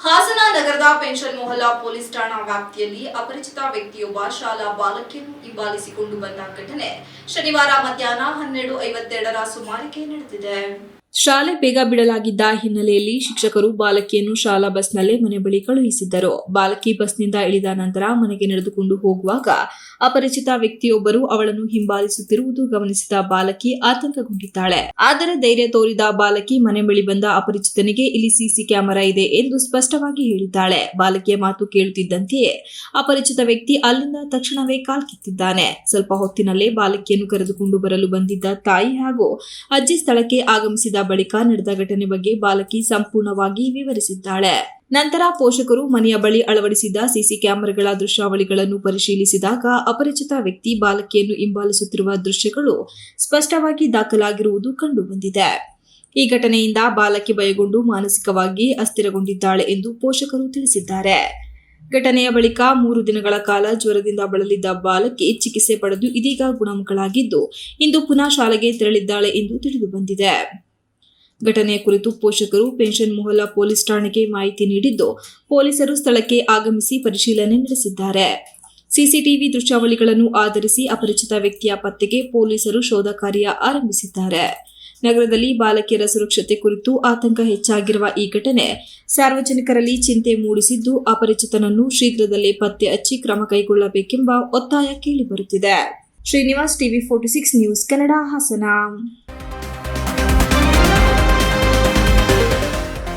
ಹಾಸನ ನಗರದ pension Mohalla police ಠಾಣಾ ವ್ಯಾಪ್ತಿಯಲ್ಲಿ ಅಪರಿಚಿತ ವ್ಯಕ್ತಿಯೊಬ್ಬ ಶಾಲಾ ಬಾಲಕಿಯನ್ನು ಹಿಂಬಾಲಿಸಿಕೊಂಡು ಬಂದ ಘಟನೆ ಶನಿವಾರ ಮಧ್ಯಾಹ್ನ ಹನ್ನೆರಡು ಐವತ್ತೆರಡರ ಸುಮಾರಿಗೆ ನಡೆದಿದೆ. ಶಾಲೆ ಬೇಗ ಬಿಡಲಾಗಿದ್ದ ಹಿನ್ನೆಲೆಯಲ್ಲಿ ಶಿಕ್ಷಕರು ಬಾಲಕಿಯನ್ನು ಶಾಲಾ ಬಸ್ನಲ್ಲೇ ಮನೆ ಬಳಿ ಕಳುಹಿಸಿದ್ದರು. ಬಾಲಕಿ ಬಸ್ನಿಂದ ಇಳಿದ ನಂತರ ಮನೆಗೆ ನಡೆದುಕೊಂಡು ಹೋಗುವಾಗ ಅಪರಿಚಿತ ವ್ಯಕ್ತಿಯೊಬ್ಬರು ಅವಳನ್ನು ಹಿಂಬಾಲಿಸುತ್ತಿರುವುದು ಗಮನಿಸಿದ ಬಾಲಕಿ ಆತಂಕಗೊಂಡಿದ್ದಾಳೆ. ಆದರೆ ಧೈರ್ಯ ತೋರಿದ ಬಾಲಕಿ ಮನೆ ಬಳಿ ಬಂದ ಅಪರಿಚಿತನಿಗೆ ಇಲ್ಲಿ ಸಿಸಿ ಕ್ಯಾಮೆರಾ ಇದೆ ಎಂದು ಸ್ಪಷ್ಟವಾಗಿ ಹೇಳಿದ್ದಾಳೆ. ಬಾಲಕಿಯ ಮಾತು ಕೇಳುತ್ತಿದ್ದಂತೆಯೇ ಅಪರಿಚಿತ ವ್ಯಕ್ತಿ ಅಲ್ಲಿಂದ ತಕ್ಷಣವೇ ಕಾಲ್ಕಿತ್ತಿದ್ದಾನೆ ಸ್ವಲ್ಪ ಹೊತ್ತಿನಲ್ಲೇ ಬಾಲಕಿಯನ್ನು ಕರೆದುಕೊಂಡು ಬರಲು ಬಂದಿದ್ದ ತಾಯಿ ಹಾಗೂ ಅಜ್ಜಿ ಸ್ಥಳಕ್ಕೆ ಆಗಮಿಸಿದ ಬಳಿಕ ನಡೆದ ಘಟನೆ ಬಗ್ಗೆ ಬಾಲಕಿ ಸಂಪೂರ್ಣವಾಗಿ ವಿವರಿಸಿದ್ದಾಳೆ. ನಂತರ ಪೋಷಕರು ಮನೆಯ ಬಳಿ ಅಳವಡಿಸಿದ್ದ ಸಿಸಿ ಕ್ಯಾಮೆರಾಗಳ ದೃಶ್ಯಾವಳಿಗಳನ್ನು ಪರಿಶೀಲಿಸಿದಾಗ ಅಪರಿಚಿತ ವ್ಯಕ್ತಿ ಬಾಲಕಿಯನ್ನು ಹಿಂಬಾಲಿಸುತ್ತಿರುವ ದೃಶ್ಯಗಳು ಸ್ಪಷ್ಟವಾಗಿ ದಾಖಲಾಗಿರುವುದು ಕಂಡುಬಂದಿದೆ. ಈ ಘಟನೆಯಿಂದ ಬಾಲಕಿ ಭಯಗೊಂಡು ಮಾನಸಿಕವಾಗಿ ಅಸ್ಥಿರಗೊಂಡಿದ್ದಾಳೆ ಎಂದು ಪೋಷಕರು ತಿಳಿಸಿದ್ದಾರೆ. ಘಟನೆಯ ಬಳಿಕ ಮೂರು ದಿನಗಳ ಕಾಲ ಜ್ವರದಿಂದ ಬಳಲಿದ್ದ ಬಾಲಕಿ ಚಿಕಿತ್ಸೆ ಪಡೆದು ಇದೀಗ ಗುಣಮುಖಳಾಗಿದ್ದು, ಇಂದು ಪುನಃ ಶಾಲೆಗೆ ತೆರಳಿದ್ದಾಳೆ ಎಂದು ತಿಳಿದು ಬಂದಿದೆ ಘಟನೆಯ ಕುರಿತು ಪೋಷಕರು ಪೆನ್ಷನ್ ಮೊಹಲ್ಲಾ ಪೊಲೀಸ್ ಠಾಣೆಗೆ ಮಾಹಿತಿ ನೀಡಿದ್ದು, ಪೊಲೀಸರು ಸ್ಥಳಕ್ಕೆ ಆಗಮಿಸಿ ಪರಿಶೀಲನೆ ನಡೆಸಿದ್ದಾರೆ. ಸಿಸಿಟಿವಿ ದೃಶ್ಯಾವಳಿಗಳನ್ನು ಆಧರಿಸಿ ಅಪರಿಚಿತ ವ್ಯಕ್ತಿಯ ಪತ್ತೆಗೆ ಪೊಲೀಸರು ಶೋಧ ಕಾರ್ಯ ಆರಂಭಿಸಿದ್ದಾರೆ. ನಗರದಲ್ಲಿ ಬಾಲಕಿಯರ ಸುರಕ್ಷತೆ ಕುರಿತು ಆತಂಕ ಹೆಚ್ಚಾಗಿರುವ ಈ ಘಟನೆ ಸಾರ್ವಜನಿಕರಲ್ಲಿ ಚಿಂತೆ ಮೂಡಿಸಿದ್ದು, ಅಪರಿಚಿತನನ್ನು ಶೀಘ್ರದಲ್ಲೇ ಪತ್ತೆ ಹಚ್ಚಿ ಕ್ರಮ ಕೈಗೊಳ್ಳಬೇಕೆಂಬ ಒತ್ತಾಯ ಕೇಳಿಬರುತ್ತಿದೆ. Srinivas TV forty six news Kannada Hassan.